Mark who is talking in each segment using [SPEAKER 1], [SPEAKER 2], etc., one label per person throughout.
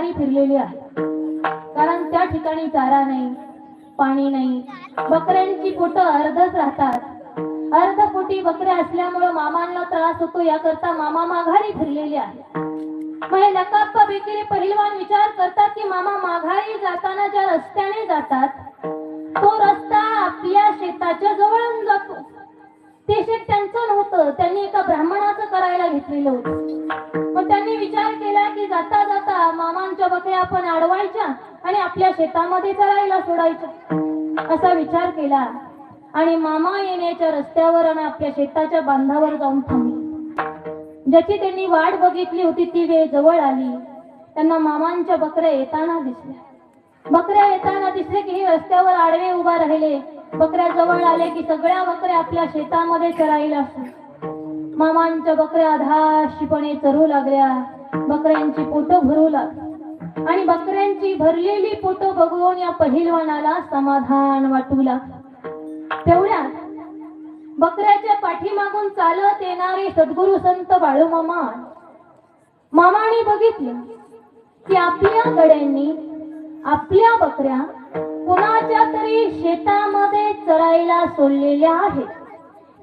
[SPEAKER 1] माघारी फिरलेली आहे. कारण त्या ठिकाणी चारा नाही पाणी नाही. बकऱ्यांची पोट अर्धच राहतात. अर्ध पोटी बकऱ्या असल्यामुळं मामांना त्रास होतो. याकरता मामा माघारी फिरलेली आहे मग नकाप्पा बेकरी पहिलवान विचार करतात की मामा माघारी जाताना ज्या रस्त्याने जातात तो रस्ता आपल्या शेताच्या जवळून जातो. ते शेत त्यांचं नव्हतं. त्यांनी एका ब्राह्मणाचं करायला घेतलेलं होतं. मग त्यांनी विचार आपण अडवायच्या आणि आपल्या शेतामध्ये चरायला सोडायच्या. असा विचार केला. आणि मामा येण्याच्या रस्त्यावर आणि आपल्या शेताच्या बांधावर जाऊन थांबले. ज्याची त्यांनी वाट बघितली होती ती वेळ जवळ आली. त्यांना मामांच्या बकऱ्या येताना दिसल्या. बकऱ्या येताना दिसले की हे रस्त्यावर आडवे उभा राहिले. बकऱ्या जवळ आले की सगळ्या बकऱ्या आपल्या शेतामध्ये चरायला मामांच्या बकऱ्या धाशीपणे चरू लागल्या. बकऱ्यांची पोट भरू लागली. आणि बकऱ्यांची भरलेली पोटं बघून या पहिलवानाला समाधान वाटू लागलं तेवढ्यात बकऱ्याच्या पाठीमागून चालत येणारे सद्गुरु संत बाळू मामा मामाने बघितलं की आपल्या गड्यांनी आपल्या बकऱ्या कुणाच्या तरी शेतामध्ये चरायला सोडलेल्या आहेत.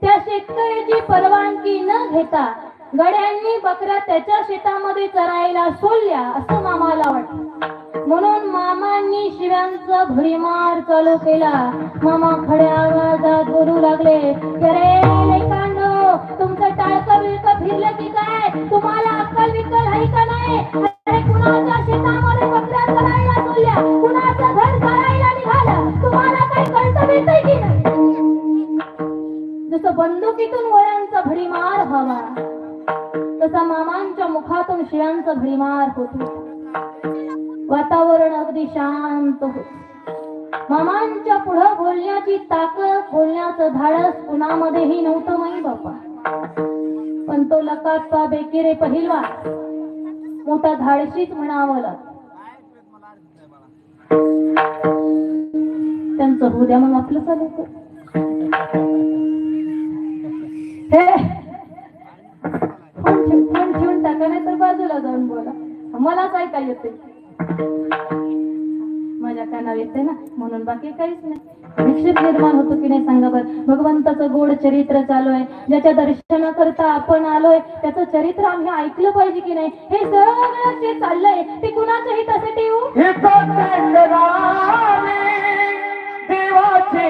[SPEAKER 1] त्या शेतकऱ्याची परवानगी न घेता गड्यांनी बकऱ्या त्याच्या शेतामध्ये चरायला सोडल्या असं मामाला वाटलं. म्हणून मामांनी शिव्यांचा भडीमार चालू केला. मामा खड्या आवाजात बोलू लागले की अरे लेकांनो तुमचं टाळकं बिळकं फिरलं की काय? तुम्हाला अक्कल विकल आहे का नाही? अरे कुणाच्या शेतामध्ये बकऱ्या चरायला सोडल्या? कुणाचं घर चरायला निघालं? तुम्हाला काही कळतं मिळतंय की नाही? जसं बंदुकीतून गोळ्यांचा भडीमार हवा. तसा मामांच्या मुखातून शिव्यांचा भडीमार होत. वातावरण अगदी शांत होत. मामांच्या पुढं बोलण्याची ताकद बोलण्याचं धाडस कुणामध्येही नव्हतं माई बापा. पण तो लकाचा बेकिरे पहिलवा मोठा धाडशीच म्हणावं लागत त्यांचं हृदय मग आपलं चालायचं हे नाही जाऊन बोला. मलाच ऐका येते माझ्या कानावर येते ना? म्हणून बाकी काहीच नाही. विक्षेप निर्माण होतो की नाही सांगा बरं? भगवंताचं गोड चरित्र चालू आहे. ज्याच्या दर्शन करता आपण आलोय त्याचं चरित्र आम्ही ऐकलं पाहिजे की नाही? हे सगळं जे चाललंय ते कुणाच्या हितासाठी हो
[SPEAKER 2] देवाचे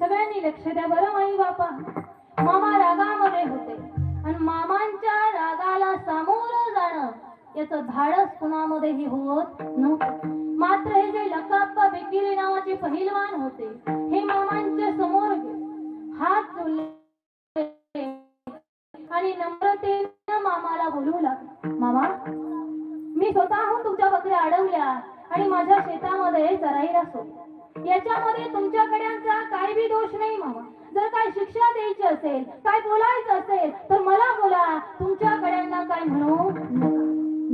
[SPEAKER 1] सगळ्यांनी लक्ष द्या बरं माई बापा. मामा रागामध्ये होते. आणि मामांच्या रागाला सामोरं जाणं याचं धाडस कुणामध्येही होत नव्हतं. मात्र हे जे लकाप्पा बेकिरे नावाचे पहिलवान होते हे मामांच्या समोर हात जोडले. आणि नम्रतेनं मामाला बोलू लागले. मामा मी स्वतःहून तुमच्या बकऱ्या अडवल्या आणि माझ्या शेतामध्ये चराईला सोडल्या. याच्यामध्ये तुमच्याकड्यांचा काही बी दोष नाही मामा. जर काय शिक्षा द्यायची असेल काय बोलायचं असेल तर मला बोला. तुमच्याकडे काय म्हणू?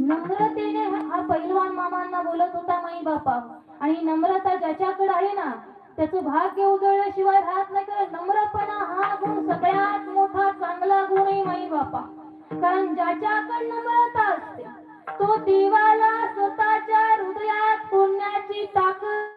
[SPEAKER 1] नम्रतेने हा पैलवान मामांना बोलत होता माई बापा आणि नम्रता ज्याच्याकडे आहे ना त्याचं भाग्य उजळल्याशिवाय राहत नाही कारण नम्रपणा हा गुण सगळ्यात मोठा चांगला गुण आहे माई बापा कारण ज्याच्याकडे नम्रता असते तो देवाला स्वतःच्या हृदयात पुण्याची ताकद